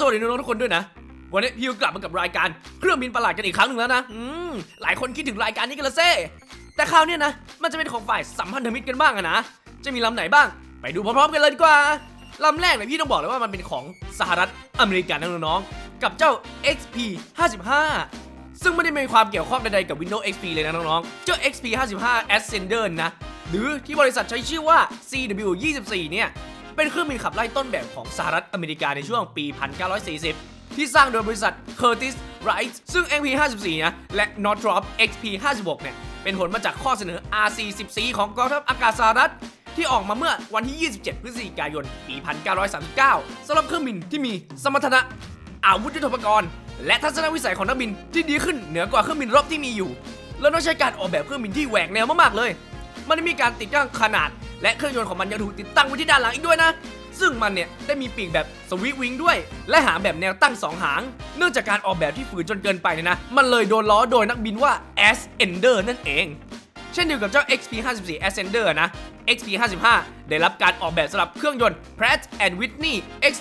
สวัสดีน้องๆทุกคนด้วยนะ วันนี้พี่ก็กลับมากับรายการเครื่องบินประหลาดกันอีกครั้งหนึ่งแล้วนะอืมหลายคนคิดถึงรายการนี้กันละเซ่แต่คราวนี้นะ มันจะเป็นของฝ่ายสัมพันธมิตรกันบ้างอะนะ จะมีลำไหนบ้าง ไปดูพร้อมๆกันเลยดีกว่าลำแรกเนี่ยพี่ต้องบอกเลยว่ามันเป็นของสหรัฐอเมริกันนะน้องๆกับเจ้า XP 55 ซึ่งไม่ได้มีความเกี่ยวข้องใดๆกับ Windows XP เลยนะน้องๆ เจ้า XP 55 Ascender นะ หรือที่บริษัทใช้ชื่อว่า CW 24 เนี่ย เป็นเครื่องบินขับไล่ต้นแบบของสหรัฐอเมริกาในช่วงปี 1940 ที่สร้างโดยบริษัท Curtiss Wright ซึ่ง XP 54นะ และ Northrop XP 56เนี่ย เป็นผลมาจากข้อเสนอ RC 14ของกองทัพอากาศสหรัฐที่ออกมาเมื่อวันที่ 27 พฤศจิกายน ปี 1939 สำหรับเครื่องบินที่มีสมรรถนะอาวุธยุทโธปกรณ์ และทัศนวิสัยของนักบินที่ดีขึ้นเหนือกว่าเครื่องบินรบที่มีอยู่ แล้วต้องใช้การออกแบบเครื่องบินที่แหวกแนวมากๆเลย มันได้มีการติดตั้งขนาด และเครื่องยนต์ของมันยังถูกติดตั้งไว้ที่ด้านหลังอีกด้วยนะ ซึ่งมันเนี่ยได้มีปีกแบบสวิกวิงด้วย และหางแบบแนวตั้งสองหาง เนื่องจากการออกแบบที่ฝืนจนเกินไปเนี่ยนะ มันเลยโดนล้อโดยนักบินว่า asender นั่นเอง เช่นเดียวกับเจ้า XP 54 Ascender นะ XP 55 ได้รับการออกแบบสำหรับเครื่องยนต์ Pratt and Whitney X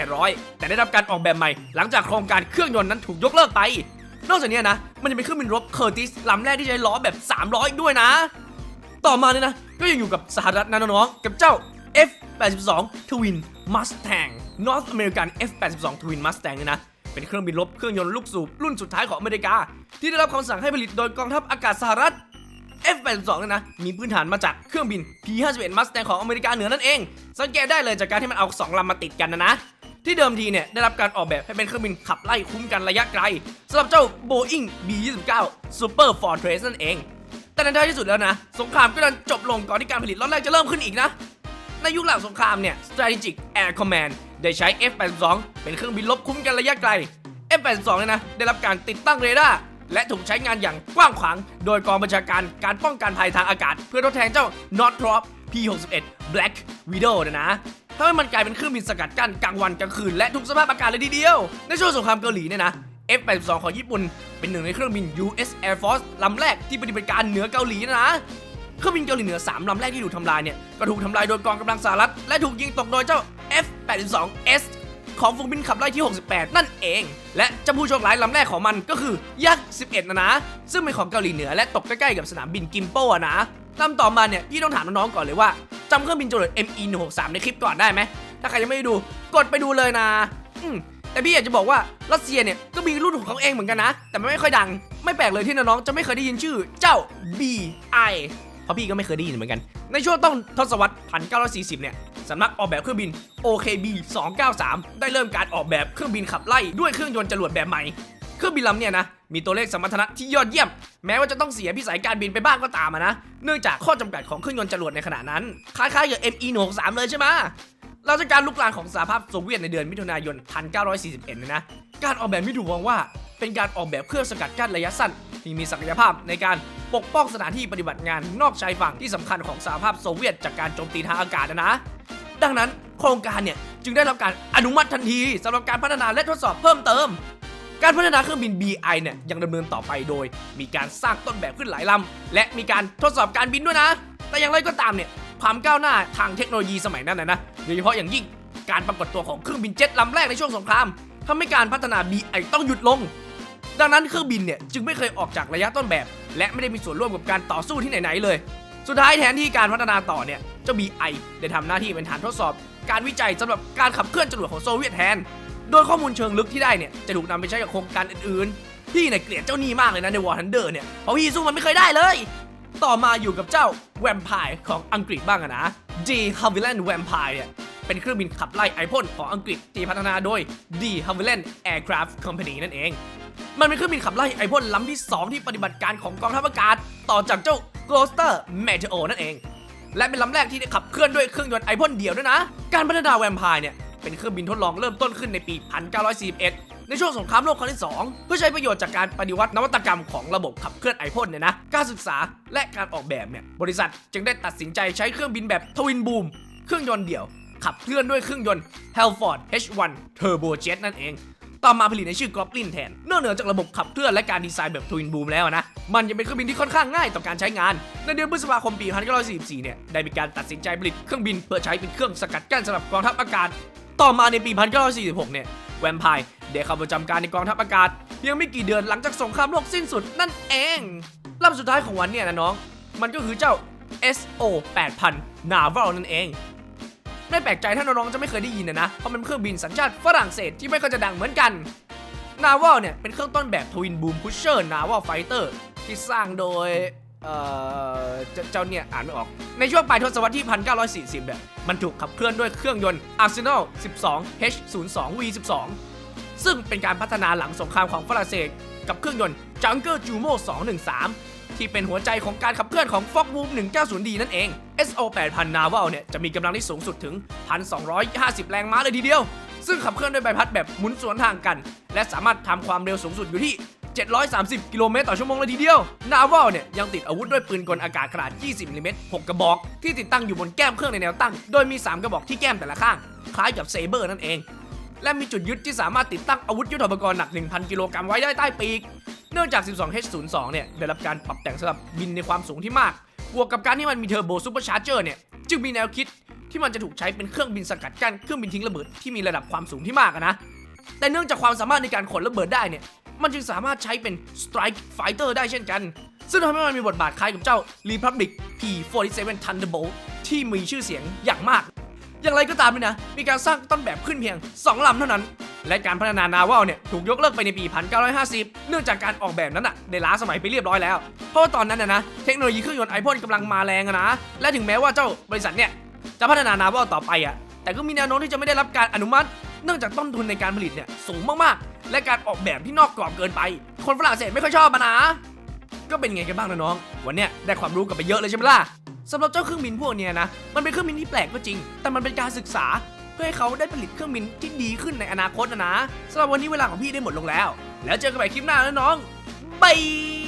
1800 แต่ได้รับการออกแบบใหม่หลังจากโครงการเครื่องยนต์นั้นถูกยกเลิกไป นอกจากนี้นะ มันจะเป็นเครื่องบินรบ Curtiss ลำแรกที่ใช้ล้อแบบ 300อีกด้วยนะ ต่อมาเนี่ยนะ ก็ยังอยู่กับสหรัฐนะน้องๆกับเจ้า F82 Twin Mustang North American F82 Twin Mustang เนี่ยนะเป็นเครื่องบินรบเครื่องยนต์ลูกสูบรุ่นสุดท้ายของอเมริกา ที่ได้รับคำสั่งให้ผลิตโดยกองทัพอากาศสหรัฐ F82 เนี่ยนะ มีพื้นฐานมาจากเครื่องบิน P51 Mustang ของอเมริกาเหนือนั่นเอง สังเกตได้เลยจากการที่มันเอาสองลำมาติดกันนะนะ ที่เดิมทีเนี่ยได้รับการออกแบบให้เป็นเครื่องบินขับไล่คุ้มกันระยะไกลสำหรับเจ้า Boeing B29 Super Fortress นั่นเอง แต่ในท้ายที่สุดแล้วนะ สงครามก็ดันจบลงก่อนที่การผลิตล็อตแรกจะเริ่มขึ้นอีกนะ ในยุคหลังสงครามเนี่ย Strategic Air Command ได้ใช้ F82 เป็นเครื่องบินลบคุ้มกันระยะไกล F82 เนี่ยนะได้รับการติดตั้งเรดาร์ และถูกใช้งานอย่างกว้างขวาง โดยกองบัญชาการการป้องกันภัยทางอากาศ เพื่อทดแทนเจ้า Northrop P61 Black Widow นะนะทำให้มันกลายเป็นเครื่องบินสกัดกั้นกลางวันกลางคืนและทุกสภาพอากาศเลยทีเดียว ในช่วงสงครามเกาหลีเนี่ยนะ F82 ของญี่ปุ่น เป็นหนึ่งในเครื่องบิน US Air Force ลำแรกที่ปฏิบัติการเหนือเกาหลีนะนะเครื่องบินเกาหลีเหนือ 3 ลำแรกที่ถูกทำลายเนี่ยก็ถูกทำลายโดยกองกำลังสหรัฐและถูกยิงตกโดยเจ้า F-82S ของฝูงบินขับไล่ที่ 68 นั่นเอง และเจ้าผู้โชคร้ายลำแรกของมันก็คือยักษ์11 นะนะ ซึ่งเป็นของเกาหลีเหนือและตกใกล้ๆกับสนามบินกิมโปอะนะลำต่อมาเนี่ยพี่ต้องถามน้องๆก่อนเลยว่าจำเครื่องบินจรวด ME163 ในคลิปก่อนได้ไหมถ้าใครยังไม่ได้ดูกดไปดูเลยนะอืมแต่พี่อยากจะบอกว่ารัสเซียเนี่ยก็มีรุ่นของเขาเองเหมือนกันนะ แต่มันไม่ค่อยดัง ไม่แปลกเลยที่น้องๆจะไม่เคยได้ยินชื่อเจ้า BI เพราะพี่ก็ไม่เคยได้ยินเหมือนกัน ในช่วงต้นทศวรรษ 1940 เนี่ย สำนักออกแบบเครื่องบิน OKB 293 ได้เริ่มการออกแบบเครื่องบินขับไล่ด้วยเครื่องยนต์จรวดแบบใหม่ เครื่องบินลำเนี่ยนะมีตัวเลขสมรรถนะที่ยอดเยี่ยม แม้ว่าจะต้องเสียพิสัยการบินไปบ้างก็ตามนะ เนื่องจากข้อจำกัดของเครื่องยนต์จรวดในขณะนั้น คล้ายๆกับ ME163 เลยใช่ไหมหลังจากการลุกลามของสหภาพโซเวียตในเดือนมิถุนายน 1941เนี่ยนะ การออกแบบไม่ถูกมองว่า เป็นการออกแบบเครื่องสกัดกั้นระยะสั้น ที่มีศักยภาพในการปกป้องสถานที่ปฏิบัติงานนอกชายฝั่งที่สำคัญของสหภาพโซเวียตจากการโจมตีทางอากาศนะ ดังนั้นโครงการเนี่ยจึงได้รับการอนุมัติทันทีสำหรับการพัฒนาและทดสอบเพิ่มเติม การพัฒนาเครื่องบิน BI เนี่ยยังดำเนินต่อไปโดย มีการสร้างต้นแบบขึ้นหลายลำและมีการทดสอบการบินด้วยนะ แต่อย่างไรก็ตามเนี่ยความก้าวหน้าทางเทคโนโลยีสมัยนั้นนะนะโดยเฉพาะอย่างยิ่งการปรากฏตัวของเครื่องบินเจ็ตลำแรกในช่วงสงครามทำให้การพัฒนา BI ต้องหยุดลง ดังนั้นเครื่องบินเนี่ยจึงไม่เคยออกจากระยะต้นแบบ และไม่ได้มีส่วนร่วมกับการต่อสู้ที่ไหนๆเลย สุดท้ายแทนที่การพัฒนาต่อเนี่ยเจ้า BI ได้ทำหน้าที่เป็นฐานทดสอบ การวิจัยสำหรับการขับเคลื่อนจรวดของโซเวียตแทน โดยข้อมูลเชิงลึกที่ได้เนี่ยจะถูกนำไปใช้กับโครงการอื่นๆ พี่เนี่ยเกลียดเจ้านี่มากเลยนะในวอร์ทันเดอร์เนี่ยเพราะพี่สู้มันไม่เคยได้เลย ต่อมาอยู่กับเจ้าแวมไพร์ของอังกฤษบ้างอะนะ D Havilland Vampire เนี่ยเป็นเครื่องบินขับไล่ไอพ่นของอังกฤษที่พัฒนาโดย D Havilland Aircraft Company นั่นเอง มันเป็นเครื่องบินขับไล่ไอพ่นลำที่ 2 ที่ปฏิบัติการของกองทัพอากาศ ต่อจากเจ้า Gloster Meteor นั่นเอง และเป็นลำแรกที่ได้ขับเคลื่อนด้วยเครื่องยนต์ไอพ่นเดียวด้วยนะ การพัฒนาแวมไพร์เนี่ยเป็นเครื่องบินทดลองเริ่มต้นขึ้นในปี 1941ในช่วงสงครามโลกครั้งที่ 2 เพื่อใช้ประโยชน์จากการปฏิวัตินวัตกรรมของระบบขับเคลื่อนไอพ่นเนี่ยนะ การศึกษาและการออกแบบเนี่ย บริษัทจึงได้ตัดสินใจใช้เครื่องบินแบบทวินบูม เครื่องยนต์เดี่ยว ขับเคลื่อนด้วยเครื่องยนต์ Halford H1 Turbojet นั่นเอง ต่อมาผลิตในชื่อ Goblin แทนนองเหนือจากระบบขับเคลื่อนและการดีไซน์แบบทวินบูมแล้วนะ มันยังเป็นเครื่องบินที่ค่อนข้างง่ายต่อการใช้งาน ในเดือนพฤษภาคมปี 1944 เนี่ย ได้มีการตัดสินใจผลิตเครื่องบินเพื่อใช้เป็นเครื่องสกัดกั้นสำหรับกองทัพอากาศ ต่อมาในปี 1946 เนี่ย แวมไพร์ได้เข้าประจำการในกองทัพอากาศเพียงไม่กี่เดือนหลังจากสงครามโลกสิ้นสุดนั่นเองลำสุดท้ายของวันเนี่ยนะน้อง มันก็คือเจ้า SO 8000 Naval นั่นเอง ไม่แปลกใจถ้าน้องๆจะไม่เคยได้ยินนะนะ เพราะมันเป็นเครื่องบินสัญชาติฝรั่งเศสที่ไม่ค่อยจะดังเหมือนกัน Naval เนี่ยเป็นเครื่องต้นแบบ Twin Boom Pusher Naval Fighter ที่สร้างโดยเอ่อเจ้าเจ้าเนี่ยอ่านไม่ออก ในช่วงปลายทศวรรษที่ 1940 เนี่ย มันถูกขับเคลื่อนด้วยเครื่องยนต์ Arsenal 12 H02 V12 ซึ่งเป็นการพัฒนาหลังสงครามของฝรั่งเศส กับเครื่องยนต์ Junker Jumo 213 ที่เป็นหัวใจของการขับเคลื่อนของ Fox Boom 190D นั่นเอง SO 8000 Naval เนี่ยจะมีกำลังที่สูงสุดถึง 1,250 แรงม้าเลยทีเดียว ซึ่งขับเคลื่อนด้วยใบพัดแบบหมุนสวนทางกัน และสามารถทำความเร็วสูงสุดอยู่ที่ 730 กิโลเมตรต่อชั่วโมงเลยทีเดียว Naval เนี่ยยังติดอาวุธด้วยปืนกลอากาศขนาด 20มิลลิเมตร6กระบอก ที่ติดตั้งอยู่บนแก้มเครื่องในแนวตั้ง โดยมี 3 กระบอกที่แก้มแต่ละข้าง คล้ายกับเซเบอร์นั่นเอง และมีจุดยึดที่สามารถติดตั้งอาวุธยุทโธปกรณ์หนัก 1,000 กิโลกรัมไว้ได้ใต้ปีก เนื่องจาก 12H02 เนี่ยได้รับการปรับแต่งสำหรับบินในความสูงที่มาก บวกกับการที่มันมีเทอร์โบซูเปอร์ชาร์เจอร์เนี่ยจึงมีแนวคิดที่มันจะถูกใช้เป็นเครื่องบินสกัดกั้นเครื่องบินทิ้งระเบิดที่มีระดับความสูงที่มากนะ แต่เนื่องจากความสามารถในการขนระเบิดได้เนี่ยมันจึงสามารถใช้เป็น Strike Fighter ได้เช่นกัน ซึ่งทำให้มันมีบทบาทคล้ายกับเจ้า Republic P47 Thunderbolt ที่มีชื่อเสียงอย่างมาก อย่างไรก็ตามเลยนะ มีการสร้างต้นแบบขึ้นเพียง 2 ลำเท่านั้น และการพัฒนานาวัลเนี่ยถูกยกเลิกไปในปี 1950 เนื่องจากการออกแบบนั้นอะได้ล้าสมัยไปเรียบร้อยแล้ว เพราะว่าตอนนั้นนะนะเทคโนโลยีเครื่องยนต์ไอพ่นกำลังมาแรงอะนะ และถึงแม้ว่าเจ้าบริษัทเนี่ยจะพัฒนานาวัลต่อไปอะแต่ก็มีแนวโน้มที่จะไม่ได้รับการอนุมัติ เนื่องจากต้นทุนในการผลิตเนี่ยสูงมากๆ และการออกแบบที่นอกกรอบเกินไป คนฝรั่งเศสไม่ค่อยชอบมานะก็เป็นไงกันบ้างนะน้อง วันเนี้ยได้ความรู้กันไปเยอะเลยใช่ไหมล่ะสำหรับเจ้าเครื่องบินพวกเนี้ยนะ มันเป็นเครื่องบินที่แปลกก็จริง แต่มันเป็นการศึกษา เพื่อให้เขาได้ผลิตเครื่องบินที่ดีขึ้นในอนาคตนะนะสำหรับวันนี้เวลาของพี่ได้หมดลงแล้ว แล้วเจอกันใหม่คลิปหน้านะน้องบาย